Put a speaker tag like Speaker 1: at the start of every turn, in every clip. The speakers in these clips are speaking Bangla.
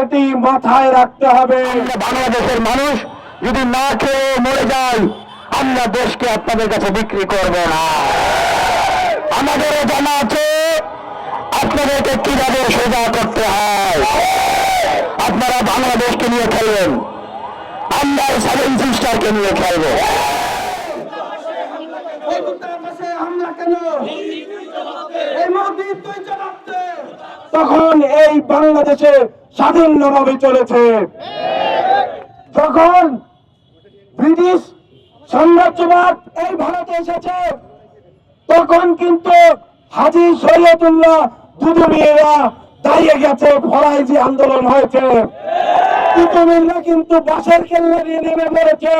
Speaker 1: এটি মাথায় রাখতে হবে।
Speaker 2: বাংলাদেশের মানুষ যদি না খেয়ে মরে যায় আমরা দেশকে আপনাদের কাছে বিক্রি করব না। আমাদেরও জানা আছে, আপনাদেরকে কীভাবে সোজা করতে হয়। আপনারা বাংলাদেশকে নিয়ে খেলবেন, আমরা সেভেন সিস্টারকে নিয়ে খেলব।
Speaker 1: তখন এই বাংলাদেশে স্বাধীনভাবে চলেছে। যখন ব্রিটিশ সাম্রাজ্যবাদ এই ভারতে এসেছে, তখন কিন্তু হাজি শরীয়তুল্লাহ দুদু মেয়েরা দাঁড়িয়ে গেছে ফরাইজি আন্দোলন হয়েছে। কিন্তু বাসের নিয়ে নেমে পড়েছে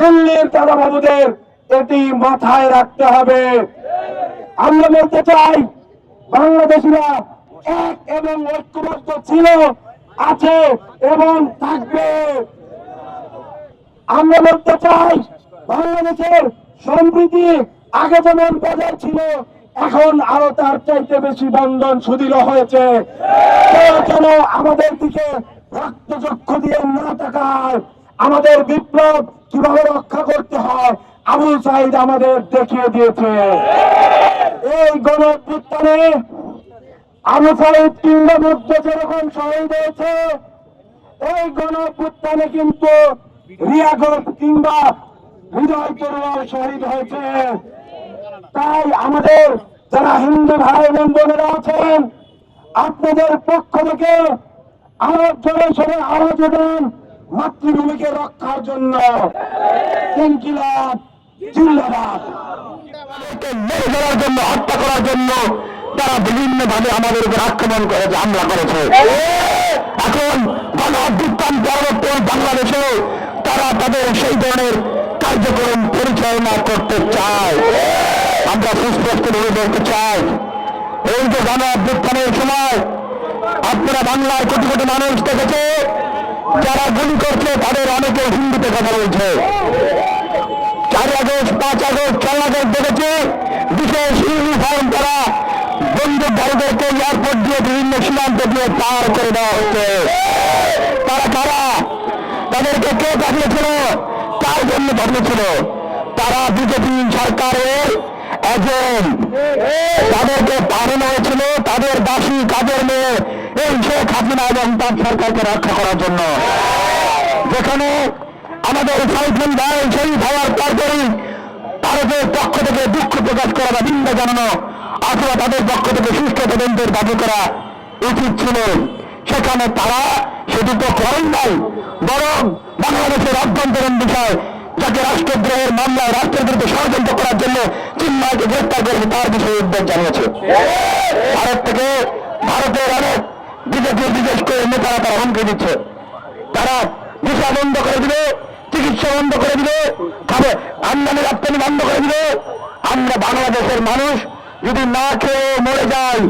Speaker 1: দিল্লির দাদা বাবুদের এটি মাথায় রাখতে হবে। আমরা বলতে চাই, বাংলাদেশিরা এক এবং ঐক্যবদ্ধ ছিল, আছে এবং থাকবে। আমরা বলতে চাই, বাংলাদেশের সম্প্রীতি আগে যেমন বজায় ছিল, এখন আরও তার চাইতে বেশি বন্ধন সুদৃঢ় হয়েছে। আমাদের দিকে রক্তচক্ষু দিয়ে না তাকায়। আমাদের বিপ্লব কীভাবে রক্ষা করতে হয়? আবু সাইদ আমাদের দেখিয়ে দিয়েছে। এই গণ অভ্যুত্থানে আবু সাইদ কিংবা মুগ্ধ যেরকম শহীদ হয়েছে, এই গণ অভ্যুত্থানে কিন্তু রিয়াগত কিংবা হৃদয় তরুণ শহীদ হয়েছে। তাই আমাদের যারা হিন্দু ভাই বোন বোনেরা আছেন, আপনাদের পক্ষ থেকে আরব জনসনে আওয়াজ ওঠেন মাতৃভূমিকে রক্ষার জন্য। ইনকিলাব
Speaker 2: জন্য, হত্যা করার জন্য তারা বিভিন্ন ভাবে আমাদের উপর আক্রমণ করেছে, হামলা করেছে। এখন গণ পরবর্তী বাংলাদেশে তারা তাদের সেই ধরনের কার্যক্রম পরিচালনা করতে চায়। আমরা সুস্পষ্ট ভাবে বলতে চাই, এই যে গণ অভ্যুত্থানের সময় আপনারা বাংলার কোটি কোটি মানুষ দেখেছে গুলি করছে তাদের অনেকে হিন্দিতে কথা বলছে। চার আগস্ট, পাঁচ আগস্ট, ছয় আগস্ট দেখেছি বিশেষ ইউনিফর্ম তারা বন্দুকধারীদেরকে এয়ারপোর্ট দিয়ে বিভিন্ন সীমান্ত দিয়ে পার করে দেওয়া হচ্ছে। তারা কারা? তাদেরকে কে পাঠিয়েছিল? কার জন্য পাঠিয়েছিল? তারা বিজেপি সরকারের এজেন্ট তাদেরকে পাঠানো হয়েছিল তাদের দাসী কাজের মেয়ে, এই শেখ হাসিনা এবং তার সরকারকে রক্ষা করার জন্য। যেখানে আমাদের সাইফুল ভাই শহীদ হওয়ার পরপরই ভারতের পক্ষ থেকে দুঃখ প্রকাশ করা বা নিন্দা জানানো অথবা তাদের পক্ষ থেকে সুস্থ তদন্তের দাবি করা উচিত ছিল। সেখানে তারা সেটি তো করেন নাই, বরং বাংলাদেশের অভ্যন্তরীণ বিষয়, যাকে রাষ্ট্রদ্রোহের মামলায় রাষ্ট্রের বিরুদ্ধে ষড়যন্ত্র করার জন্য চিন্ময়কে গ্রেফতার করেছে, তার বিষয়ে উদ্বেগ জানিয়েছে। ভারত থেকে ভারতের অনেক বিজেপি বিশেষ করে নেতারা তারা হুমকি দিচ্ছে। তারা ভিসা বন্ধ করে দিবে চিকিৎসা বন্ধ করে দিবে খাবে, আমদানি রপ্তানি বন্ধ করে দিবে আমরা বাংলাদেশের মানুষ, যদি না খেয়ে মরে যাই,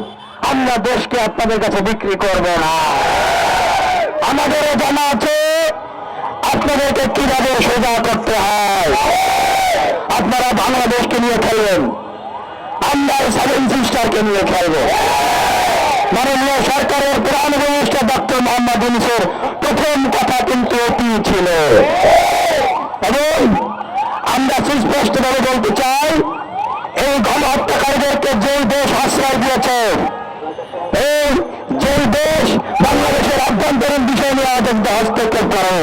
Speaker 2: আমরা দেশকে আপনাদের কাছে বিক্রি করব না। আমাদেরও জানা আছে, আপনাদেরকে কীভাবে সোজা করতে হয়। আপনারা বাংলাদেশকে নিয়ে খেলবেন, আমরা সেভেন সিস্টারকে নিয়ে খেলব। মাননীয় সরকারের প্রধান উপদেষ্টা ডক্টর মোহাম্মদ ইউনুসের প্রথম কথা কিন্তু এটি ছিল। এবং আমরা সুস্পষ্টভাবে বলতে চাই, এই গণহত্যাকারীদেরকে যে দেশ আশ্রয় দিয়েছে, এই যে দেশ বাংলাদেশের আভ্যন্তরীণ বিষয় নিয়ে আমাদের হস্তক্ষেপ করে,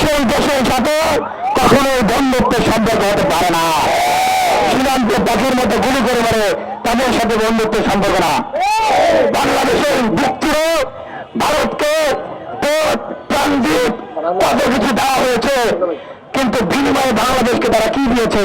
Speaker 2: সেই দেশের সাথে কখনোই বন্ধুত্বের সম্পর্ক হতে পারে না। সীমান্ত পাখির মতো গুলি করে মারে তাদের সাথে বন্ধুত্বের সম্পর্ক না। বাংলাদেশের ব্যক্তিরও ভারতকে ট্রানজিট কত কিছু দেওয়া হয়েছে, কিন্তু বিনিময়ে বাংলাদেশকে তারা কি দিয়েছে?